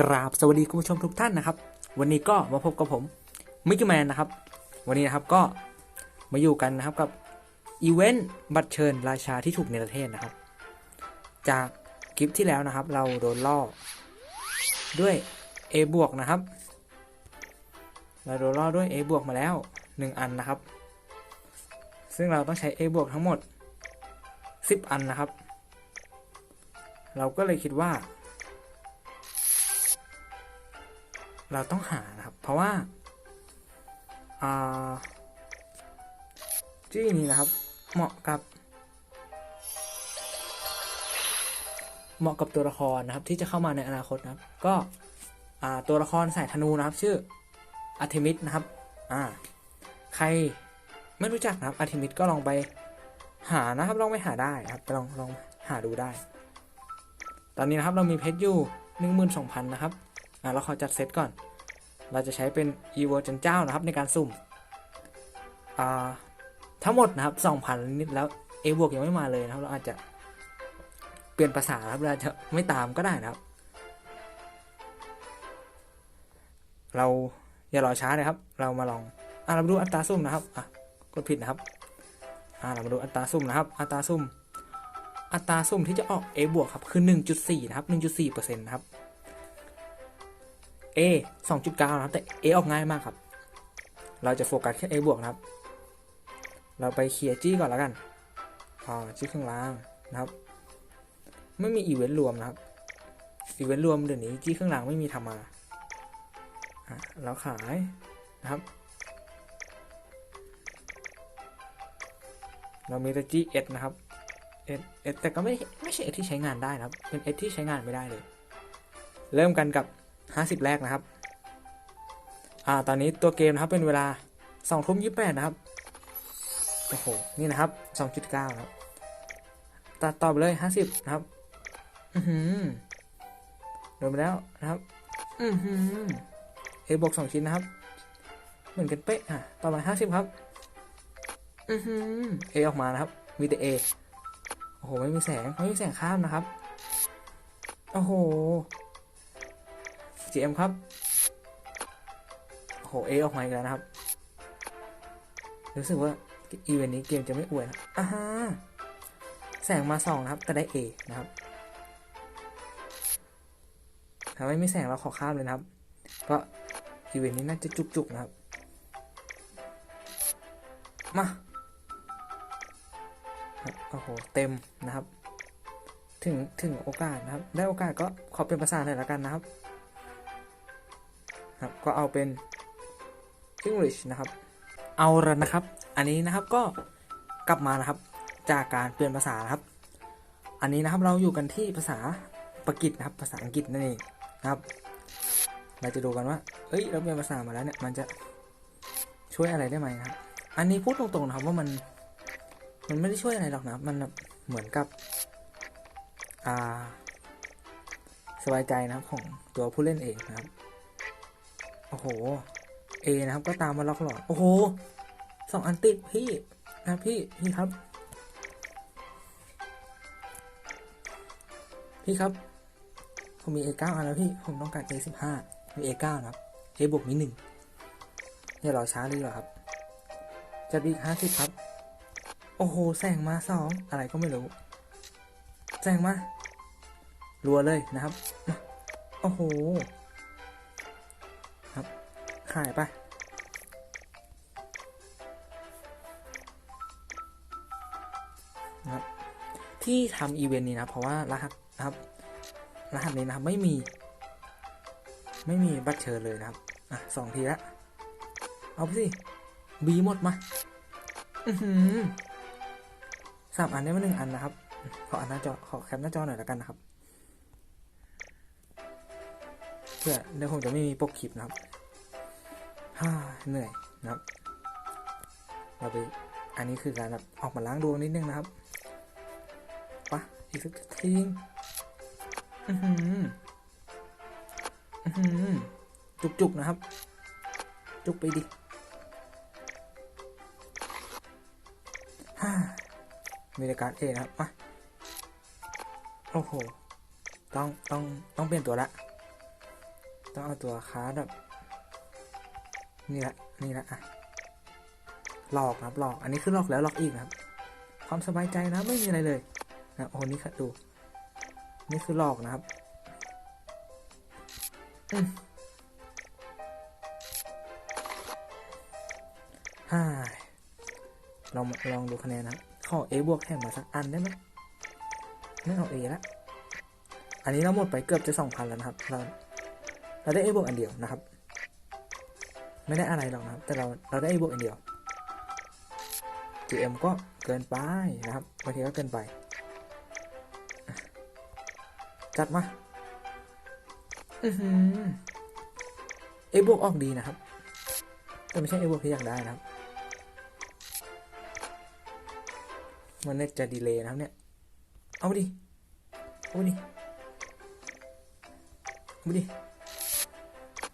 กราบสวัสดีคุณผู้ชมทุกท่านนะครับ วันนี้ก็มาพบกับผมมิกกี้แมนนะครับ วันนี้นะครับก็มาอยู่กันนะครับกับอีเวนต์บัตรเชิญราชาที่ถูกในประเทศนะครับ จากคลิปที่แล้วนะครับ เราโดนล่อด้วย A บวกนะครับ เราโดนล่อด้วย A บวกมาแล้ว 1 อันนะครับ ซึ่งเราต้องใช้ A บวกทั้งหมด 10 อันนะครับ เราก็เลยคิดว่า เราต้องหานะครับ เพราะว่าจี้นี้นะครับ เหมาะกับ เหมาะกับตัวละครนะครับ ที่จะเข้ามาในอนาคตนะครับ ก็ ตัวละครสายธนูนะครับ ชื่ออาร์เทมิสนะครับอ่าใครไม่รู้จักนะครับอาร์เทมิสก็ลองไปหานะครับลองไปหาได้ครับลองลองหาดูได้ ตอนนี้นะครับเรามีเพชรอยู่12,000นะครับอ่าเราขอจัดเซตก่อน เราจะใช้เป็น e v o จันเจ้านะครับในการสุ่มอ่าทั้งหมดนะครับ2,000นิดแล้ว A บวกยังไม่มาเลยนะครับ เราอาจจะเปลี่ยนภาษาครับเราจะไม่ตามก็ได้นะครับ เราอย่ารอช้าเลยครับ เรามาลองอ่าเรามาดูอัตราสุ่มนะครับอะกดผิดนะครับอ่าเรามาดูอัตราสุ่มนะครับ อัตราสุ่ม อัตราสุ่มที่จะออก A บวกครับคือ 1.4 นะครับ 1.4%นะครับ A 2.9 นะครับแต่ A ออกง่ายมากครับ เราจะโฟกัสแค่ A บวกนะครับ เราไปเคลียร์จี้ก่อนแล้วกันอ่าจี้ข้างล่างนะครับ ไม่มีอีเวนต์รวมนะครับอีเวนต์รวมเดี๋ยวนี้จี้ข้างล่างไม่มีทำมาอะ เราขายนะครับ เรามีแต่จี้เอสนะครับเอสเอสแต่ก็ไม่ไม่ใช่เอสที่ใช้งานได้นะครับ เป็นเอสที่ใช้งานไม่ได้เลย เริ่มกันกับ 50 แรกนะครับอ่าตอนนี้ตัวเกมนะครับเป็นเวลา2ทุ่ม28นะครับโอ้โหนี่นะครับ2.9นะครับตัดต่อไปเลย 50 นะครับ อือหือโดนไปแล้วนะครับ อือหือ บวก2ชิ้นนะครับ เหมือนกันเป๊ะอะต่อมา50ครับ อือหือเอออกมานะครับ มีแต่ A โอ้โห ไม่มีแสงไม่มีแสงข้ามนะครับ โอ้โห GM ครับ โอ้โห A ออกมาอีกแล้วนะครับ รู้สึกว่าอีเวนต์นี้เกมจะไม่อวยนะอ่าฮะแสงมาสองนะครับ แต่ได้ A นะครับถ้าไม่มีแสงเราขอข้ามเลยนะครับก็ อีเวนต์นี้น่าจะจุกๆนะครับ มาโอ้โห เต็มนะครับ ถึงถึงโอกาสนะครับ ได้โอกาสก็ขอเป็นภาษาหน่อยละกันนะครับ ครับ ก็เอาเป็น English นะครับ เอาละนะครับ อันนี้นะครับก็กลับมานะครับ จากการเปลี่ยนภาษานะครับ อันนี้นะครับเราอยู่กันที่ภาษาปากีสนะครับ ภาษาอังกฤษนั่นเองนะครับ เราจะดูกันว่า เอ้ย เราเปลี่ยนภาษามาแล้วเนี่ย มันจะช่วยอะไรได้ไหมครับ อันนี้พูดตรงๆนะครับว่ามัน มันไม่ได้ช่วยอะไรหรอกนะ มันแบบเหมือนกับ อ่า สบายใจนะครับของตัวผู้เล่นเองนะครับ โอ้โห เอนะครับ ก็ตามมาล็อกหลอด โอ้โห สองอันติดพี่นะพี่ พี่ครับ พี่ครับ ผมมี A9 อันแล้วพี่ ผมต้องการ A15 มี A9 นะครับ A บวกมีหนึ่งอย่ารอช้าเลยดีกว่าครับ จะดีห้าสิบครับ โอ้โหแสงมาสองอะไรก็ไม่รู้แสงมารัวเลยนะครับ โอ้โห ครับ ขายไปนะครับ ที่ทำอีเวนต์นี้นะ เพราะว่ารหัสนะครับ รหัสนี้นะครับไม่มี ไม่มีบัตรเชิญเลยนะครับ อะสองทีละ เอาไปสิ บีหมดมาอือหือสามอันได้มาหนึ่งอันนะครับ ขออันหน้าจอ ขอแคปหน้าจอหน่อยแล้วกันนะครับ เพื่อเดี๋ยวผมจะไม่มีปกคลิปนะครับฮ่าเหนื่อยนะครับ เราไป อันนี้คือการแบบออกมาล้างดวงนิดนึงนะครับปะอีกสักทีอือหือ จุกๆนะครับ จุกไปดิฮ่ามีรายการเอนะครับมาโอ้โห ต้องต้องต้องเปลี่ยนตัวละ ต้องเอาตัวค้าแบบนี่ละนี่ละอะหลอกนะครับหลอก อันนี้คือหลอกแล้วหลอกอีกนะครับ ความสบายใจนะไม่มีอะไรเลยนะโอ้โหนี่ค่ะดู นี่คือหลอกนะครับ อืมฮ่าลองลองดูคะแนนนะครับขอ A บวกแถมมาสักอันได้ไหมไม่เอา A ละอันนี้เราหมดไปเกือบจะสองพันแล้วนะครับ เราเราได้ A บวกอันเดียวนะครับ ไม่ได้อะไรหรอกนะครับ แต่เราเราได้ A บวกอันเดียว GM ก็เกินไปนะครับบางทีก็เกินไป จัดมา อือหือ A บวกออกดีนะครับ แต่ไม่ใช่ A บวกที่อยากได้นะครับ มันเน็ตจะดีเลยนะครับเนี่ย เอาดิ เอาดิ เอาดิ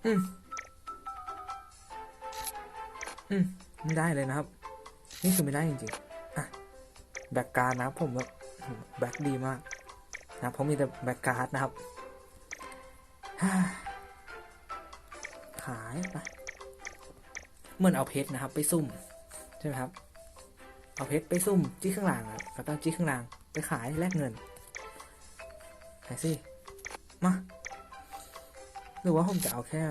อืม อืมไม่ได้เลยนะครับ นี่คือไม่ได้จริงๆ อะ แบ็กการ์ดนะครับผมแบบแบ็กดีมากนะผมมีแต่แบ็กการ์ดนะครับ ขายไปเหมือนเอาเพชรนะครับ ไปซุ่มใช่ไหมครับ เอาเพชรไปซุ่มจี้ข้างหลังแล้วก็จี้ข้างหลังไปขายแลกเงินไหนสิมาหรือว่าผมจะเอาแค่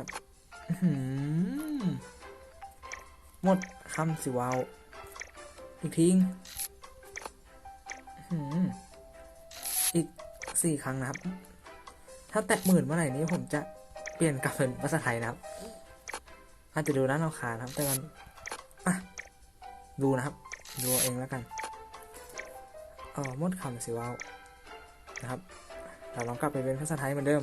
หมดคำสิวาวอีกทิ้งอีกสี่ครั้งนะครับ ถ้าแตะหมื่นเมื่อไหร่นี้ผมจะเปลี่ยนกลับเป็นภาษาไทยนะครับอาจจะดูน่าเราคาญนะครับแต่มันอะดูนะครับ ดูเองแล้วกันเออมดคำสิวาวนะครับเราลองกลับไปเป็นภาษาไทยเหมือนเดิม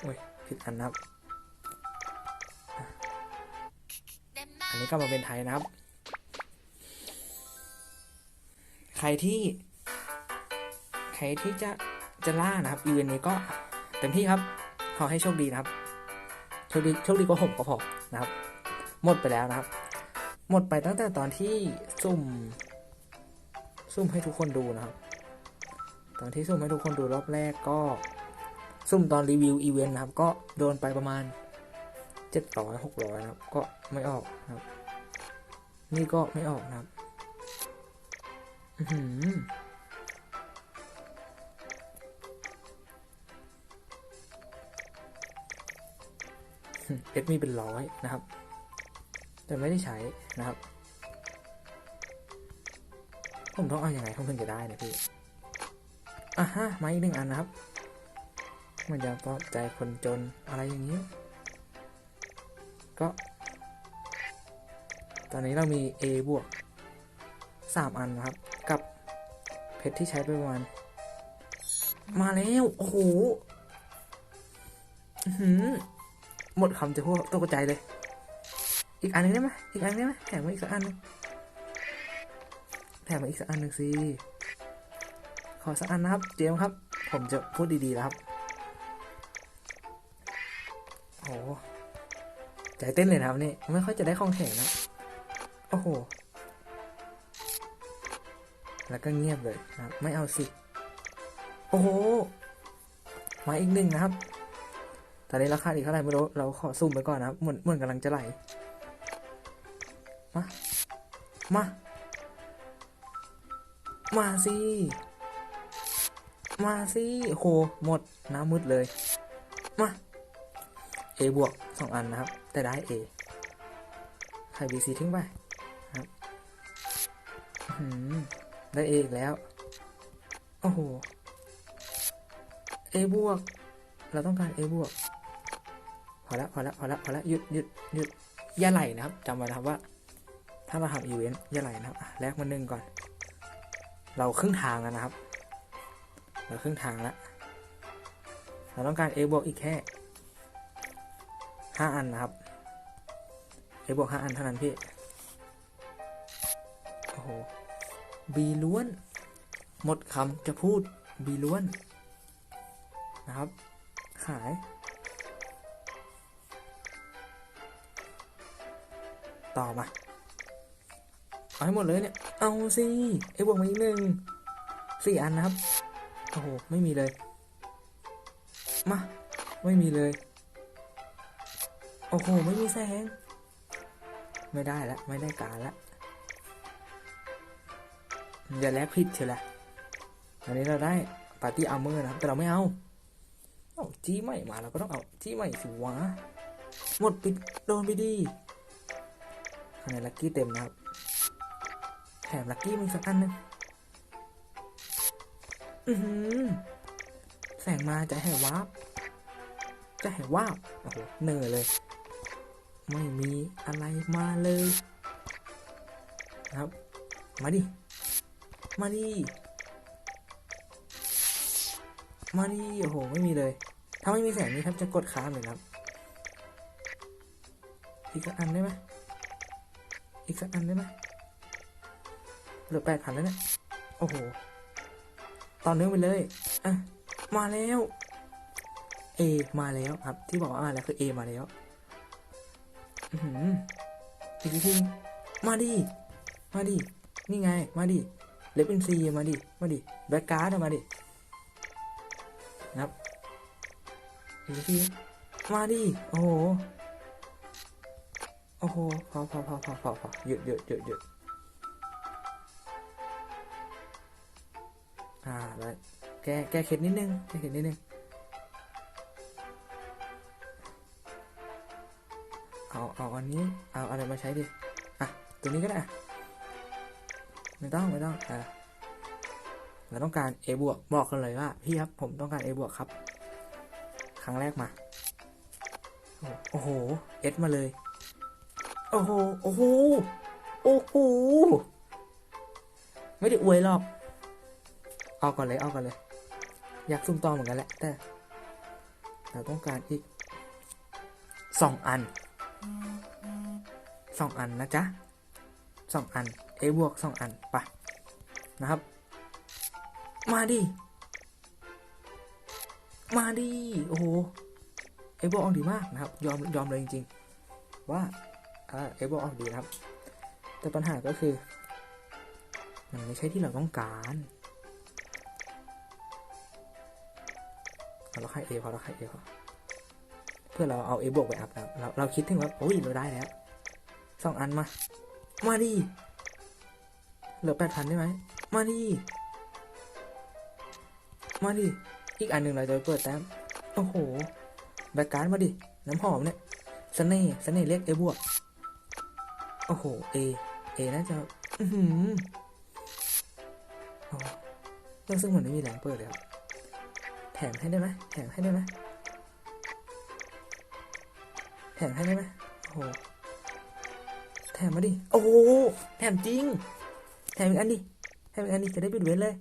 โอ้ยผิดอันนะครับ อันนี้ก็มาเป็นไทยนะครับ ใครที่ ใครที่จะ จะล่านะครับอีเวนต์นี้ก็เต็มที่ครับ ขอให้โชคดีนะครับ โชคดีโชคดีก็ผมก็พอนะครับ หมดไปแล้วนะครับ หมดไปตั้งแต่ตอนที่ซุ่ม ซุ่มให้ทุกคนดูนะครับ ตอนที่ซุ่มให้ทุกคนดูรอบแรกก็ ซุ่มตอนรีวิวอีเวนต์นะครับ ก็โดนไปประมาณเจ็ดร้อยหกร้อยนะครับ ก็ไม่ออกนะครับ นี่ก็ไม่ออกนะครับ อื อหือเอสมีเป็นร้อยนะครับ แต่ไม่ได้ใช้นะครับ ผมต้องเอาอยัางไงผมถึงจะได้นี่ยพี่อะฮะมาอีกหนึ่งอันนะครับ มันจะปลอบใจคนจนอะไรอย่างนี้ ก็ ตอนนี้เรามี A บวกสามอันนะครับ กับเพชรที่ใช้ไปประมาณมาแล้ว โอ้โห อื้อ หมดคำจะพูดตกใจเลย อีกอันนึงได้ไหมอีกอันนึงได้ไหมแถมมาอีกสักอันหนึงแถมมาอีกสักอันหนึ่งสิขอสักอันนะครับ เจมส์ครับ ผมจะพูดดีๆแล้วครับโอ้โหใจเต้นเลยนะครับนี่ไม่ค่อยจะได้ของแข็งนะโอ้โห แล้วก็เงียบเลยนะไม่เอาสิ โอ้โห มาอีกหนึ่งนะครับ อนนี้ราคาอีกเท่าไหร่ไม่รู้ เราขอซุ่มไปก่อนนะเหมือนเหมือนกำลังจะไหล มา มา มาสิ มาสิโหหมดน้ำมืดเลย มา A บวกสองอันนะครับ แต่ได้ A ใคร BC ทิ้งไปครับได้ A อีกแล้ว โอ้โห A บวก เราต้องการ A บวก พอละพอละพอละพอละหยุดหยุดหยุดอย่าไหลนะครับจำไว้นะครับว่า ถ้าเราทำอีเวนต์อย่าไหลนะครับแลกมาหนึ่งก่อน เราครึ่งทางแล้วนะครับ เราครึ่งทางแล้วเราต้องการ A บวกอีกแค่ห้าอันนะครับ A บวกห้าอันเท่านั้นพี่โอ้โห B ล้วน หมดคำจะพูด B ล้วนนะครับ ขาย ต่อมา เอาให้หมดเลยเนี่ย เอาสิไอ้บวกมาอีกหนึ่งสี่อันนะครับ โอ้โห ไม่มีเลย มา ไม่มีเลย โอ้โห ไม่มีแสง ไม่ได้แล้วไม่ได้การแล้วอย่าแลกผิดเชียวละอันนี้เราได้ปาร์ตี้อาร์เมอร์นะครับ แต่เราไม่เอา เอาจี้ใหม่มาเราก็ต้องเอาจี้ใหม่สิวะ หมดปิดโดนไปดี คะแนนลัคกี้เต็มนะครับ แถมลัคกี้มึงสักอันหนึงอือหือแสงมาจะแห่วาบจะแห่วาบโอ้โหเหนื่อยเลย ไม่มีอะไรมาเลยครับ มาดิ มาดิ มาดิ โอ้โห ไม่มีเลย ถ้าไม่มีแสงนี้ครับจะกดค้างเลยครับ อีกอันได้ไหม อีกสักอันได้ไหมเหลือแปดพันแล้วเนี่ย โอ้โหตอนเนื่องไปเลย อะ มาแล้ว A มาแล้วครับ ที่บอกว่ามาแล้วคือ A มาแล้ว อือหืออีกทีมาดิ มาดิ นี่ไง มาดิเลเป็นซีมาดิ มาดิ แบ็กการ์ดมาดินะครับอีกทีมาดิ โอ้โห โอ้โหพอพอพอพอพอพอหยุดหยุดหยุดหยุดอ่าแล้วแก้แก้เคล็ดนิดนึงแก้เคล็ดนิดนึงเอาเอาอันนี้เอาอะไรมาใช้ดิอะตัวนี้ก็ได้อะไม่ต้องไม่ต้องอ่าเราต้องการ A บวกบอกกันเลยว่าพี่ครับผมต้องการ A บวกครับ ครั้งแรกมา โอ้โห S มาเลย โอ้โห โอ้โห โอ้โห ไม่ได้อวยหรอก เอาก่อนเลย เอาก่อนเลย อยากซุ่มต่อเหมือนกันแหละ แต่ เราต้องการอีกสองอันสองอันนะจ๊ะสองอัน A บวกสองอันไปะนะครับ มาดิ มาดิ โอ้โหเอเบอออกดีมากนะครับ ยอมยอมเลยจริงๆ ว่า เอเบอออกดีนะครับ แต่ปัญหาก็คือ มันไม่ใช่ที่เราต้องการเราค่าเอพอเราค่าเอพอเพื่อเราเอาเอบวกไปอัพนะครับเราเราคิดถึงว่าโอ้ยเราได้แล้วสองอันมา มาดิเหลือแปดพันได้ไหมมาดิมาดิอีกอันหนึ่งเราจะเปิดแต้มโอ้โห แบกการ์ดมาดิ น้ำหอมเนี่ยสเน่ห์เน่เรียกเอบวก โอ้โห เอ เอ น่าจะ อือหือโอ้รู้สึกเหมือนไม่มีแรงเปิดเลยครับแถมให้ได้ไหมแถมให้ได้ไหมแถมให้ได้ไหมโอ้โห แถมมาดิ โอ้โห แถมจริง แถมอีกอันดิ แถมอีกอันดิ จะได้ปิดเว้นเลย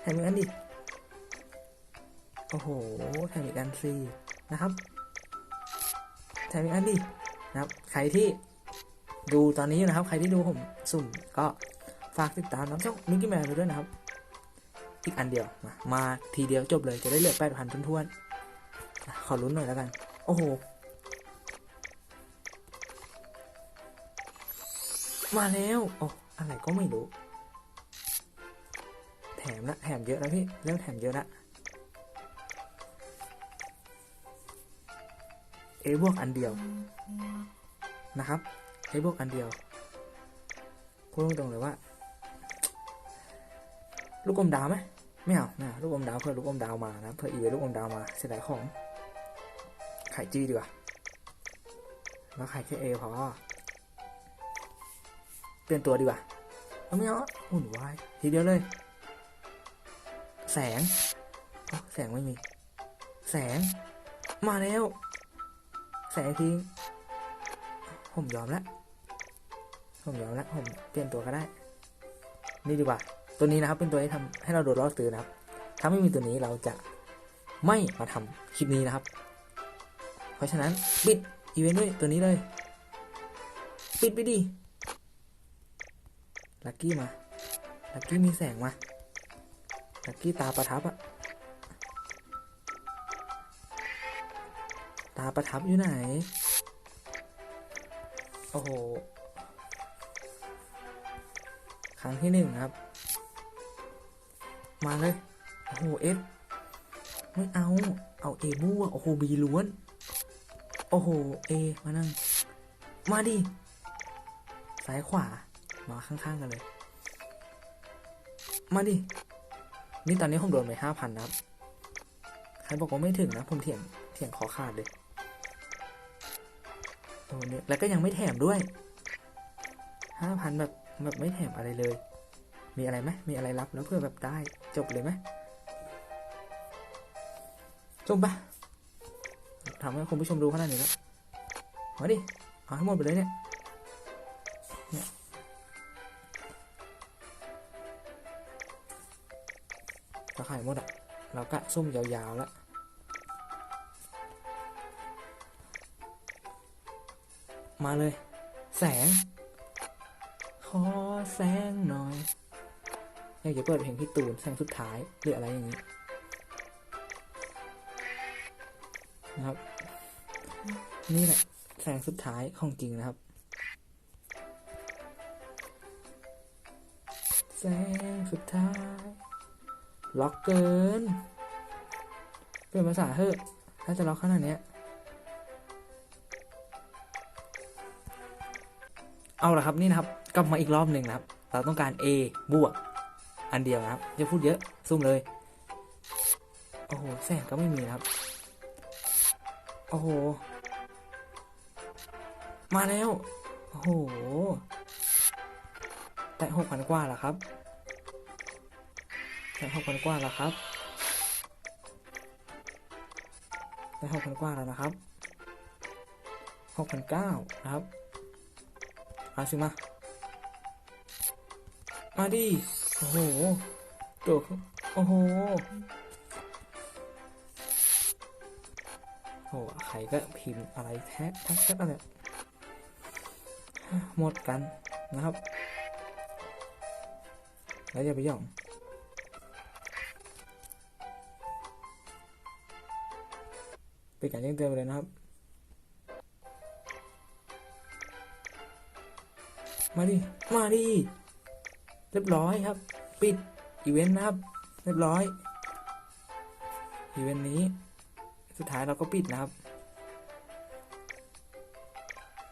แถมอีกอันดิ โอ้โห แถมอีกอันสินะครับ แถมอีกอันดิ นะครับ ใครที่ ดูตอนนี้นะครับ ใครที่ดูผมสุ่มก็ฝากติดตามน้องช่องมิกกี้แมนไปด้วยนะครับ อีกอันเดียวมามาทีเดียวจบเลยจะได้เหลือแปดพันทวนๆขอลุ้นหน่อยแล้วกัน โอ้โห มาแล้วโอ้อะไรก็ไม่รู้ แถมละแถมเยอะนะพี่เริ่มแถมเยอะละเอบวกอันเดียวนะครับ เอบวกอันเดียวพูดตรงๆเลยว่า ลูกอมดาวไหมไม่เอาไม่เอาลูกอมดาวเพื่อลูกอมดาวมานะเพื่ออีเวลูกอมดาวมาเสียดายของไข่จีดีกว่าแล้วไข่แค่เอพอเปลี่ยนตัวดีกว่าเอาไม่เอาหุ่นวายทีเดียวเลย แสงแสงไม่มี แสง มาแล้ว แสงทิ้งผมยอมแล้ว ผมยอมแล้วผมเปลี่ยนตัวก็ได้ นี่ดีกว่า ตัวนี้นะครับเป็นตัวที่ทำให้เราโดนล่อซื้อนะครับ ถ้าไม่มีตัวนี้เราจะไม่มาทำคลิปนี้นะครับ เพราะฉะนั้นปิดอีเวนต์ด้วยตัวนี้เลย ปิดไปดิลักกี้มาลักกี้มีแสงมาลักกี้ตาประทับอะตาประทับอยู่ไหน โอ้โห รั้งที่หนึ่งครับ มาเลย โอ้โหเอฟไม่เอา เอาเอมั่วโอ้โหบีล้วน โอ้โหเอมานั่ง มาดิ ซ้ายขวา มาข้างๆกันเลย มาดิ นี่ตอนนี้ผมโดนไปห้าพันนะครับ ใครบอกว่าไม่ถึงนะ ผมเถียง เถียงขอขาดเลยโอ้เนี่ยแล้วก็ยังไม่แถมด้วยห้าพันแบบ แบบไม่แถมอะไรเลย มีอะไรไหมมีอะไรรับแล้วเพื่อแบบได้จบเลยไหมจบปะทำให้คุณผู้ชมดูขนาดนี้แล้วมาดิเอาให้หมดไปเลยเนี่ยเนี่ยจะขายหมดอะ เราก็ซุ่มยาวๆแล้วมาเลย แสง อแสงหน่อยอยากจะเปิดเพลงพี่ตูนแสงสุดท้ายหรืออะไรอย่างนี้นะครับ นี่แหละแสงสุดท้ายของจริงนะครับ แสงสุดท้าย ล็อกเกิน เปลี่ยนภาษาเถอะถ้าจะล็อกขนาดเนี้ยเอาละครับนี่นะครับ กลับมาอีกรอบหนึ่งนะครับ เราต้องการ A บวก อันเดียวนะครับจะพูดเยอะซุ่มเลย โอ้โหแสงก็ไม่มีนะครับ โอ้โห มาแล้ว โอ้โห แต่หกพันกว่าแล้วครับแต่หกพันกว่าแล้วครับแต่หกพันกว่าแล้วนะครับหกพันเก้านะครับมาสิมา มาดิ โอ้โห ตัวโอ้โห โอ้โหใครก็พิมพ์อะไรแท้แท้แท้อะไรหมดกันนะครับ แล้วอย่าไปย่องเป็นการแจ้งเตือนไปเลยนะครับ มาดิ มาดิ เรียบร้อยครับ ปิดอีเวนต์นะครับ เรียบร้อยอีเวนต์นี้ สุดท้ายเราก็ปิดนะครับ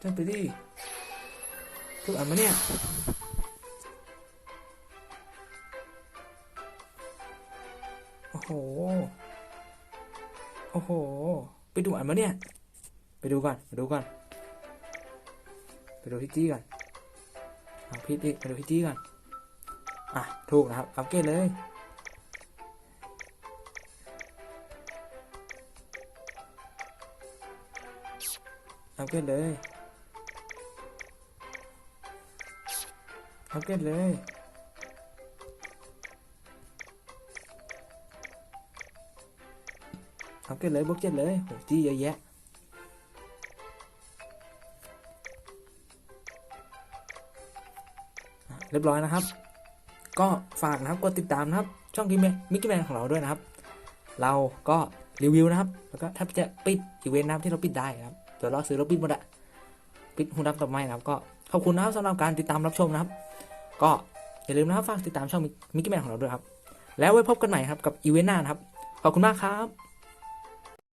จังไปดิทุกอันมาเนี่ยโอ้โหโอ้โห ไปดูอันมาเนี่ย ไปดูก่อน ไปดูก่อน ไปดูที่จี้ก่อนเอาพิษอีกไปดูพี่จี้ก่อน อะ ถูกนะครับ อัปเกรดเลย อัปเกรดเลย อัปเกรดเลย อัปเกรดเลยบวกเจ็ดเลยโหจี้เยอะแยะเรียบร้อยนะครับ ก็ฝากนะครับกดติดตามนะครับ ช่องกิมเมมิกกี้แมนของเราด้วยนะครับ เราก็รีวิวนะครับ แล้วก็ถ้าจะปิดอีเวนต์นะครับที่เราปิดได้นะครับตัวเราซื้อเราปิดหมดอะปิดหุ่นดับต่อไม่นะครับ ก็ขอบคุณนะครับสำหรับการติดตามรับชมนะครับ ก็อย่าลืมนะครับฝากติดตามช่องมิกกี้แมนของเราด้วยครับ แล้วไว้พบกันใหม่ครับกับอีเวนต์หน้านะครับ ขอบคุณมากครับ